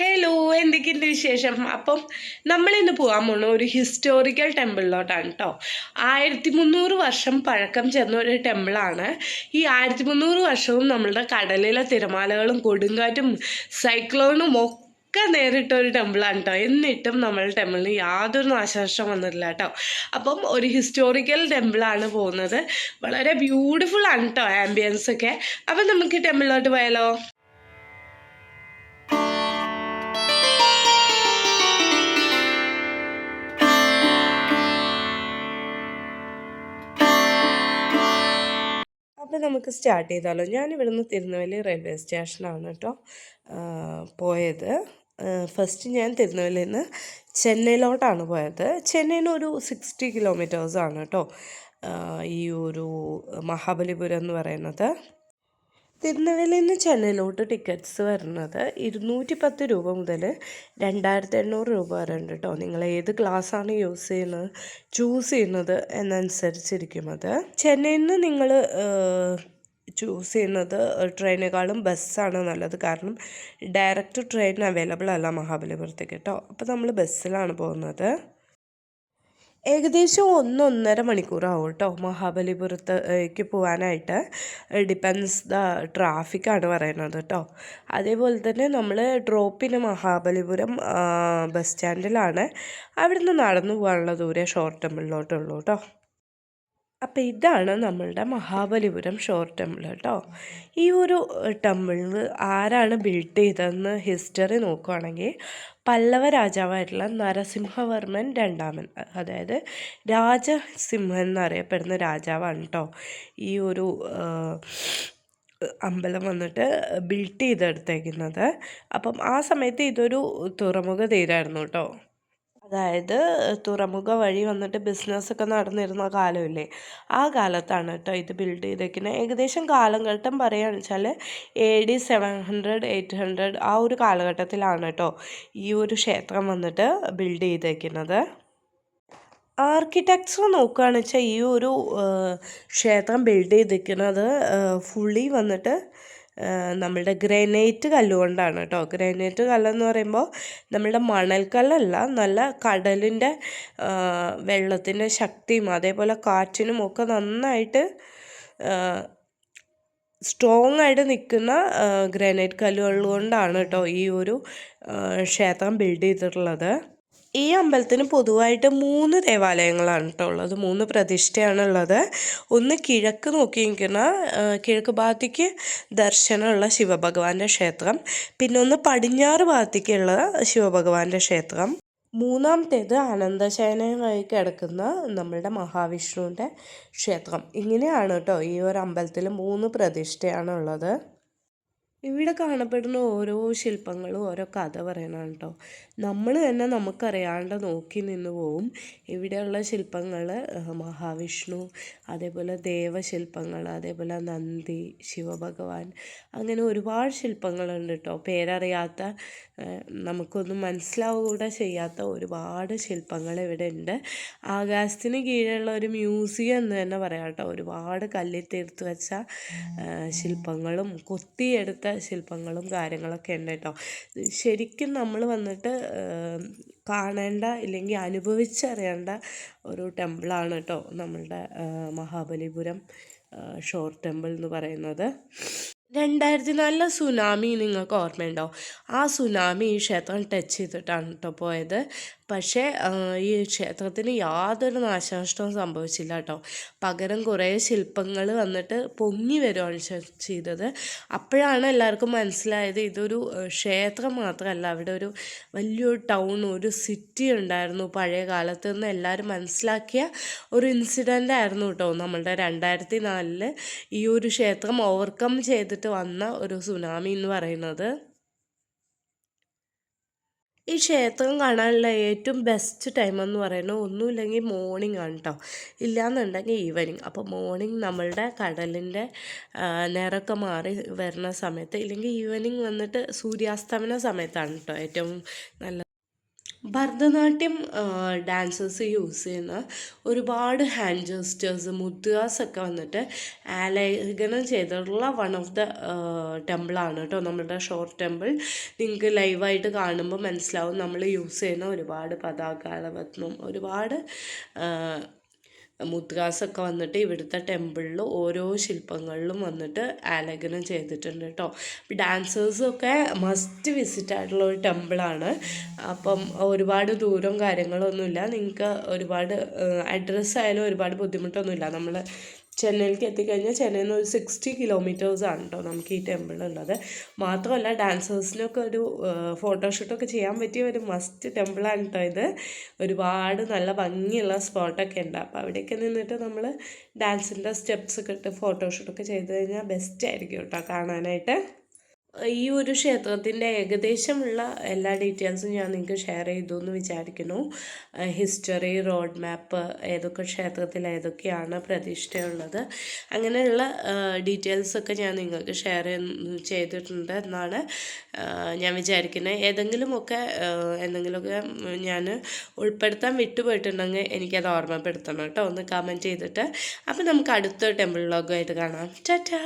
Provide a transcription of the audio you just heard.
Hello എന്തൊക്കെയുണ്ട് വിശേഷം? അപ്പം നമ്മളിന്ന് പോകാൻ പോണ ഒരു ഹിസ്റ്റോറിക്കൽ ടെമ്പിളിലോട്ടാണ് കേട്ടോ ആയിരത്തി മുന്നൂറ് വർഷം പഴക്കം ചെന്ന ഒരു ടെമ്പിളാണ് ഈ ആയിരത്തി മുന്നൂറ് വർഷവും നമ്മളുടെ കടലിലെ തിരമാലകളും കൊടുങ്കാറ്റും സൈക്ലോണും ഒക്കെ നേരിട്ട ഒരു ടെമ്പിളാണ് കേട്ടോ എന്നിട്ടും നമ്മൾ ടെമ്പിളിന് യാതൊരു നാശനഷ്ടം വന്നിട്ടില്ല കേട്ടോ അപ്പം ഒരു ഹിസ്റ്റോറിക്കൽ ടെമ്പിളാണ് പോകുന്നത്. വളരെ ബ്യൂട്ടിഫുൾ ആണ് കേട്ടോ ആംബിയൻസ് ഒക്കെ. അപ്പം നമുക്ക് ടെമ്പിളിലോട്ട് പോയാലോ? അപ്പോൾ നമുക്ക് സ്റ്റാർട്ട് ചെയ്താലോ. ഞാൻ ഇവിടുന്ന് തിരുനെല്ലി റെയിൽവേ സ്റ്റേഷനാണ് കേട്ടോ പോയത്. ഫസ്റ്റ് ഞാൻ തിരുനെല്ലിയിൽ നിന്ന് ചെന്നൈയിലോട്ടാണ് പോയത്. ചെന്നൈയിൽ നിന്ന് ഒരു സിക്സ്റ്റി കിലോമീറ്റേഴ്സാണ് കേട്ടോ ഈ ഒരു മഹാബലിപുരം എന്ന് പറയുന്നത്. തിരുനെല്ലിയിൽ നിന്ന് ചെന്നൈയിലോട്ട് ടിക്കറ്റ്സ് വരുന്നത് ഇരുന്നൂറ്റി പത്ത് രൂപ മുതൽ രണ്ടായിരത്തി എണ്ണൂറ് രൂപ വരെ ഉണ്ട് കേട്ടോ നിങ്ങൾ ഏത് ക്ലാസ്സാണ് യൂസ് ചെയ്യുന്നത് ചൂസ് ചെയ്യുന്നത് എന്നനുസരിച്ചിരിക്കും അത് ചെന്നൈയിൽ നിന്ന് നിങ്ങൾ ചൂസ് ചെയ്യുന്നത് ട്രെയിനേക്കാളും ബസ്സാണ് നല്ലത്. കാരണം ഡയറക്റ്റ് ട്രെയിൻ അവൈലബിൾ അല്ല മഹാബലിപുരത്തേക്ക് കേട്ടോ അപ്പോൾ നമ്മൾ ബസ്സിലാണ് പോകുന്നത്. ഏകദേശം ഒന്നൊന്നര മണിക്കൂറാവും കേട്ടോ മഹാബലിപുരത്തേക്ക് പോകാനായിട്ട് ഡിപ്പെൻസ് ദ ട്രാഫിക്കാണ് പറയുന്നത് കേട്ടോ അതേപോലെ തന്നെ നമ്മൾ ഡ്രോപ്പിന് മഹാബലിപുരം ബസ് സ്റ്റാൻഡിലാണ്. അവിടുന്ന് നടന്നു പോകാനുള്ള ദൂരെ ഷോർട്ട് ടെമ്പിളിലോട്ടുള്ളൂ കേട്ടോ അപ്പോൾ ഇതാണ് നമ്മളുടെ മഹാബലിപുരം ഷോർട്ട് ടെമ്പിൾ കേട്ടോ ഈ ഒരു ടെമ്പിളിൽ ആരാണ് ബിൽഡ് ചെയ്തതെന്ന് ഹിസ്റ്ററി നോക്കുകയാണെങ്കിൽ പല്ലവ രാജാവായിട്ടുള്ള നരസിംഹവർമ്മൻ രണ്ടാമൻ അതായത് രാജസിംഹൻ എന്നറിയപ്പെടുന്ന രാജാവാണ് കേട്ടോ ഈ ഒരു അമ്പലം വന്നിട്ട് ബിൽഡ് ചെയ്തെടുത്തേക്കുന്നത്. അപ്പം ആ സമയത്ത് ഇതൊരു തുറമുഖ തീരായിരുന്നു കേട്ടോ അതായത് തുറമുഖ വഴി വന്നിട്ട് ബിസിനസ്സൊക്കെ നടന്നിരുന്ന കാലമില്ലേ? ആ കാലത്താണ് കേട്ടോ ഇത് ബിൽഡ് ചെയ്തേക്കുന്നത് ഏകദേശം കാലഘട്ടം പറയുകയാണെന്ന് വെച്ചാൽ A D seven hundred eight hundred ആ ഒരു കാലഘട്ടത്തിലാണ് കേട്ടോ ഈ ഒരു ക്ഷേത്രം വന്നിട്ട് ബിൽഡ് ചെയ്തേക്കുന്നത്. ആർക്കിടെക്ചർ നോക്കുകയാണെന്ന് വെച്ചാൽ ഈ ഒരു ക്ഷേത്രം ബിൽഡ് ചെയ്തിരിക്കുന്നത് ഫുള്ളി വന്നിട്ട് നമ്മളുടെ ഗ്രനൈറ്റ് കല്ലുകൊണ്ടാണ് കേട്ടോ ഗ്രനൈറ്റ് കല്ലെന്ന് പറയുമ്പോൾ നമ്മളുടെ മണൽക്കല്ലല്ല നല്ല കടലിന്റെ വെള്ളത്തിന്റെ ശക്തിയും അതേപോലെ കാറ്റിനും ഒക്കെ നന്നായിട്ട് സ്ട്രോങ് ആയിട്ട് നിൽക്കുന്ന ഗ്രാനൈറ്റ് കല്ലുകൾ കൊണ്ടാണ് കേട്ടോ ഈ ഒരു ക്ഷേത്രം ബിൽഡ് ചെയ്തിട്ടുള്ളത്. ഈ അമ്പലത്തിന് പൊതുവായിട്ട് മൂന്ന് ദേവാലയങ്ങളാണ് കേട്ടോ ഉള്ളത്. മൂന്ന് പ്രതിഷ്ഠയാണുള്ളത്. ഒന്ന് കിഴക്ക് നോക്കി നിൽക്കുന്ന കിഴക്ക് ഭാഗത്തേക്ക് ദർശനമുള്ള ശിവഭഗവാന്റെ ക്ഷേത്രം. പിന്നെ ഒന്ന് പടിഞ്ഞാറ് ഭാഗത്തേക്കുള്ള ശിവഭഗവാന്റെ ക്ഷേത്രം. മൂന്നാമത്തേത് അനന്തശയനമായി കിടക്കുന്ന നമ്മളുടെ മഹാവിഷ്ണുവിന്റെ ക്ഷേത്രം. ഇങ്ങനെയാണ് കേട്ടോ ഈ ഒരു അമ്പലത്തിൽ മൂന്ന് പ്രതിഷ്ഠയാണ് ഉള്ളത് ഇവിടെ കാണപ്പെടുന്ന ഓരോ ശില്പങ്ങളും ഓരോ കഥ പറയണതാണ് കേട്ടോ നമ്മൾ തന്നെ നമുക്കറിയാണ്ട് നോക്കി നിന്ന് പോവും. ഇവിടെയുള്ള ശില്പങ്ങൾ മഹാവിഷ്ണു അതേപോലെ ദേവശില്പങ്ങൾ അതേപോലെ നന്ദി ശിവഭഗവാൻ അങ്ങനെ ഒരുപാട് ശില്പങ്ങളുണ്ട് കേട്ടോ പേരറിയാത്ത നമുക്കൊന്നും മനസ്സിലാവുക ചെയ്യാത്ത ഒരുപാട് ശില്പങ്ങൾ ഇവിടെ ഉണ്ട് ആകാശത്തിന് കീഴെയുള്ള ഒരു മ്യൂസിയം എന്ന് തന്നെ പറയാം കേട്ടോ. ഒരുപാട് കല്ലിൽ തീർത്ത് വെച്ച ശില്പങ്ങളും കൊത്തിയെടുത്ത ശില്പങ്ങളും കാര്യങ്ങളൊക്കെ ഉണ്ട് കേട്ടോ. ശരിക്കും നമ്മൾ വന്നിട്ട് കാണേണ്ട ഇല്ലെങ്കിൽ അനുഭവിച്ചറിയേണ്ട ഒരു ടെമ്പിളാണ് കേട്ടോ നമ്മളുടെ മഹാബലിപുരം ഷോർ ടെമ്പിൾ എന്ന് പറയുന്നത്. രണ്ടായിരത്തി നാലിലെ സുനാമി നിങ്ങൾക്ക് ഓർമ്മയുണ്ടോ? ആ സുനാമി ഈ ക്ഷേത്രം ടച്ച് ചെയ്തിട്ടാണ് കേട്ടോ പോയത്. പക്ഷേ ഈ ക്ഷേത്രത്തിന് യാതൊരു നാശനഷ്ടവും സംഭവിച്ചില്ല കേട്ടോ പകരം കുറേ ശില്പങ്ങൾ വന്നിട്ട് പൊങ്ങി വരുവാണ് ചെയ്തത്. അപ്പോഴാണ് എല്ലാവർക്കും മനസ്സിലായത് ഇതൊരു ക്ഷേത്രം മാത്രമല്ല അവിടെ ഒരു വലിയൊരു ടൗൺ ഒരു സിറ്റി ഉണ്ടായിരുന്നു. പഴയ കാലത്ത് നിന്ന് എല്ലാവരും മനസ്സിലാക്കിയ ഒരു ഇൻസിഡന്റ് ആയിരുന്നു കേട്ടോ. നമ്മളുടെ രണ്ടായിരത്തി നാലിൽ ഈ ഒരു ക്ഷേത്രം ഓവർകം ചെയ്തിട്ട് വന്ന ഒരു സുനാമി എന്ന് പറയുന്നത്. ഈ ക്ഷേത്രം കാണാനുള്ള ഏറ്റവും ബെസ്റ്റ് ടൈം എന്ന് പറയുന്നത് ഒന്നുമില്ലെങ്കിൽ മോർണിംഗ് ആണ് കേട്ടോ ഇല്ലയെന്നുണ്ടെങ്കിൽ ഈവനിങ് അപ്പോൾ മോർണിംഗ് നമ്മളുടെ കടലിന്റെ നിറമൊക്കെ മാറി വരുന്ന സമയത്ത് ഇല്ലെങ്കിൽ ഈവനിങ് വന്നിട്ട് സൂര്യാസ്തമന സമയത്താണ് കേട്ടോ ഏറ്റവും നല്ല ഭരതനാട്യം ഡാൻസേഴ്സ് യൂസ് ചെയ്യുന്ന ഒരുപാട് ഹാൻഡ് ജസ്റ്റേഴ്സ് മുദ്രാസ് ഒക്കെ വന്നിട്ട് ആലേഖനം ചെയ്തിട്ടുള്ള വൺ ഓഫ് ദ ടെമ്പിളാണ് കേട്ടോ. നമ്മുടെ ഷോർട്ട് ടെമ്പിൾ നിങ്ങൾക്ക് ലൈവായിട്ട് കാണുമ്പോൾ മനസ്സിലാവും. നമ്മൾ യൂസ് ചെയ്യുന്ന ഒരുപാട് പതാകാളവത്വം ഒരുപാട് മുദ്രാസൊക്കെ വന്നിട്ട് ഇവിടുത്തെ ടെമ്പിളിൽ ഓരോ ശില്പങ്ങളിലും വന്നിട്ട് ആലേഖനം ചെയ്തിട്ടുണ്ട് കേട്ടോ ഡാൻസേഴ്സൊക്കെ മസ്റ്റ് വിസിറ്റ് ആയിട്ടുള്ള ഒരു ടെമ്പിളാണ്. അപ്പം ഒരുപാട് ദൂരം കാര്യങ്ങളൊന്നുമില്ല. നിങ്ങൾക്ക് ഒരുപാട് അഡ്രസ്സ് ആയാലും ഒരുപാട് ബുദ്ധിമുട്ടൊന്നുമില്ല. നമ്മൾ ചെന്നൈയിലേക്ക് എത്തിക്കഴിഞ്ഞാൽ ചെന്നൈയിൽ നിന്ന് ഒരു സിക്സ്റ്റി കിലോമീറ്റേഴ്സ് ആണ് കേട്ടോ നമുക്ക് ഈ ടെമ്പിൾ ഉള്ളത്. മാത്രമല്ല ഡാൻസേഴ്സിനൊക്കെ ഒരു ഫോട്ടോഷൂട്ടൊക്കെ ചെയ്യാൻ പറ്റിയ ഒരു മസ്റ്റ് ടെമ്പിളാണ് കേട്ടോ ഇത്. ഒരുപാട് നല്ല ഭംഗിയുള്ള സ്പോട്ടൊക്കെ ഉണ്ട്. അപ്പോൾ അവിടെയൊക്കെ നിന്നിട്ട് നമ്മൾ ഡാൻസിന്റെ സ്റ്റെപ്സ് ഒക്കെ ഇട്ട് ഫോട്ടോഷൂട്ടൊക്കെ ചെയ്ത് കഴിഞ്ഞാൽ ബെസ്റ്റ് ആയിരിക്കും കേട്ടോ കാണാനായിട്ട്. ഈ ഒരു ക്ഷേത്രത്തിന്റെ ഏകദേശമുള്ള എല്ലാ ഡീറ്റെയിൽസും ഞാൻ നിങ്ങൾക്ക് ഷെയർ ചെയ്തു എന്ന് വിചാരിക്കുന്നു. ഹിസ്റ്ററി റോഡ് മാപ്പ് ഏതൊക്കെ ക്ഷേത്രത്തിൽ ഏതൊക്കെയാണ് പ്രതിഷ്ഠയുള്ളത് അങ്ങനെയുള്ള ഡീറ്റെയിൽസൊക്കെ ഞാൻ നിങ്ങൾക്ക് ഷെയർ ചെയ്തിട്ടുണ്ട് എന്നാണ് ഞാൻ വിചാരിക്കുന്നത്. ഏതെങ്കിലുമൊക്കെ എന്തെങ്കിലുമൊക്കെ ഞാൻ ഉൾപ്പെടുത്താൻ വിട്ടുപോയിട്ടുണ്ടെങ്കിൽ എനിക്കത് ഓർമ്മപ്പെടുത്തണം കേട്ടോ. ഒന്ന് കമന്റ് ചെയ്തിട്ട്. അപ്പോൾ നമുക്ക് അടുത്ത ടെമ്പിൾ ലോഗമായിട്ട് കാണാം. ടാറ്റാ!